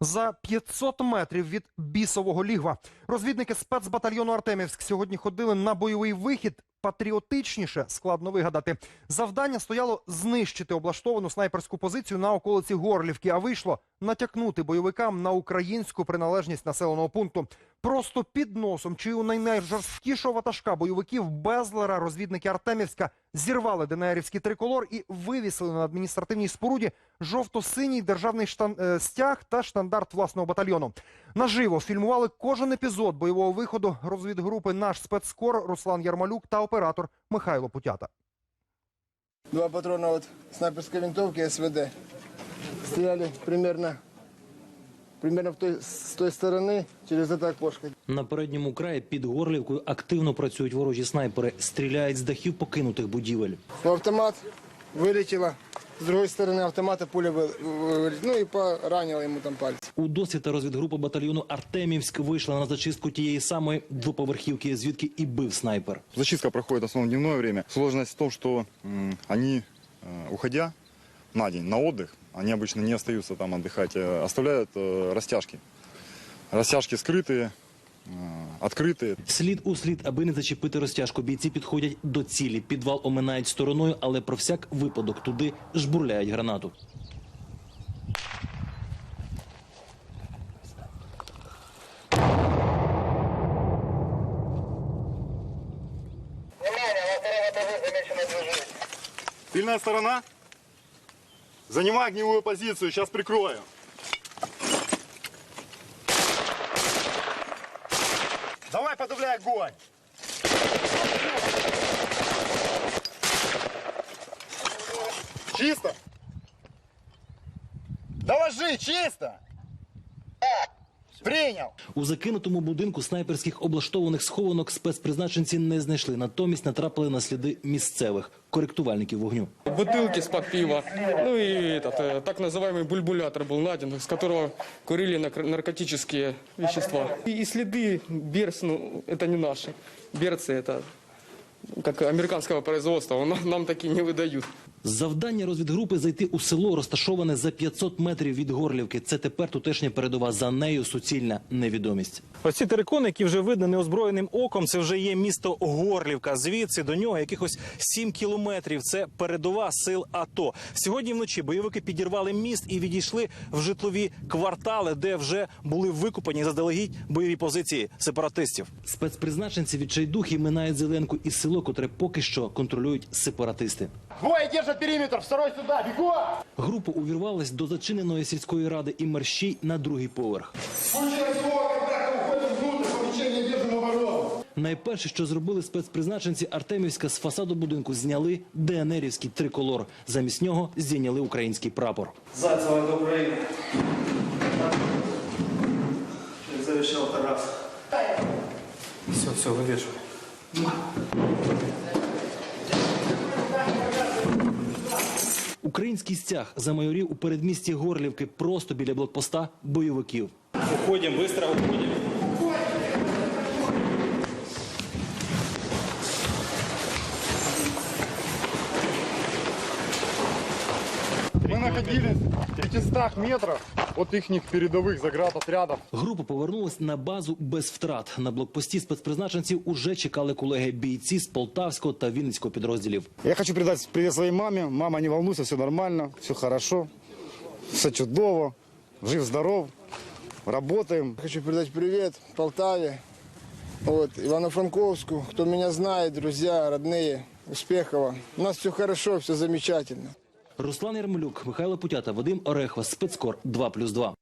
За 500 метрів від бісового лігва розвідники спецбатальйону Артемівськ сьогодні ходили на бойовий вихід. Патріотичніше складно вигадати. Завдання стояло знищити облаштовану снайперську позицію на околиці Горлівки, а вийшло натякнути бойовикам на українську приналежність населеного пункту. Просто під носом чи у найнайжорсткішого ватажка бойовиків Безлера розвідники Артемівська зірвали ДНРівський триколор і вивісили на адміністративній споруді жовто-синій державний штан... е, стяг та штандарт власного батальйону. Наживо фільмували кожен епізод бойового виходу розвідгрупи наш спецкор Руслан Ярмалюк та оператор Михайло Путята. Два патрона от снайперской винтовки СВД. Стояли примерно, примерно в той, с той стороны через это окошко. На передньому краї під Горлівкою активно працюють ворожі снайпери, стріляють з дахів покинутих будівель. В автомат вылетело. С другой стороны автомата пуля вы- вы- ну и поранила ему там пальцы. У досвіта розвідгрупа батальйону Артемівськ вийшла на зачистку тієї самої двоповерхівки, звідки і бив снайпер. Зачистка проходит в основном в дневное время. Сложность в том, что м, они, э, уходя на день на отдых, они обычно не остаются там отдыхать, э, оставляют э, растяжки. Растяжки скрытые, э, открытые. Слід у слід, аби не зачепити розтяжку, бійці підходять до цілі. Підвал оминають стороною, але про всяк випадок туди жбурляють гранату. Тыльная сторона. Занимай огневую позицию, сейчас прикрою. Давай подавляй огонь. Чисто? Доложи, чисто. Принял. У закинутому будинку снайперських облаштованих схованок спецпризначенці не знайшли. Натомість натрапили на сліди місцевих коректувальників вогню. бутылки с-под пива. Ну и этот, э, так называемый бульбулятор был найден, с которого курили нар- наркотические вещества. И, и следы берц, ну, это не наши. Берцы это как американского производства, нам, нам такие не выдают. Завдання розвідгрупи зайти у село, розташоване за 500 метрів від Горлівки. Це тепер тутешня передова за нею суцільна невідомість. Оці терикони, які вже видно неозброєним оком, це вже є місто Горлівка. Звідси до нього якихось 7 кілометрів. Це передова сил АТО. Сьогодні вночі бойовики підірвали міст і відійшли в житлові квартали, де вже були викупані заздалегідь бойові позиції сепаратистів. Спецпризначенці відчайдухи минають зеленку і село, котре поки що контролюють сепаратисти. Двое держат периметр, второй сюда, бегу! Група увірвалась до зачиненої сільської ради і мерщій на другий поверх. Найперше, що зробили спецпризначенці Артемівська з фасаду будинку, зняли ДНРівський триколор. Замість нього здійняли український прапор. Зайцева до України. Завішав Тарас. Все, все, вивішуй. Український стяг замайорів у передмісті Горлівки просто біля блокпоста бойовиків. Уходимо, швидко уходимо. Мы находились в 500 метрах от их передовых заградотрядов. Група повернулась на базу без втрат. На блокпості спецпризначенців уже чекали колеги бійці з Полтавського та Вінницького підрозділів. Я хочу передать привет своей маме. Мама, не волнуйся, все нормально, все хорошо, все чудово, жив-здоров, работаем. Хочу передать привет Полтаве, вот, Ивано-Франковску, кто меня знает, друзья, родные, Успехова. У нас все хорошо, все замечательно. Руслан Ярмолюк, Михайло Путята, Вадим Орехва, спецкор 2+,2.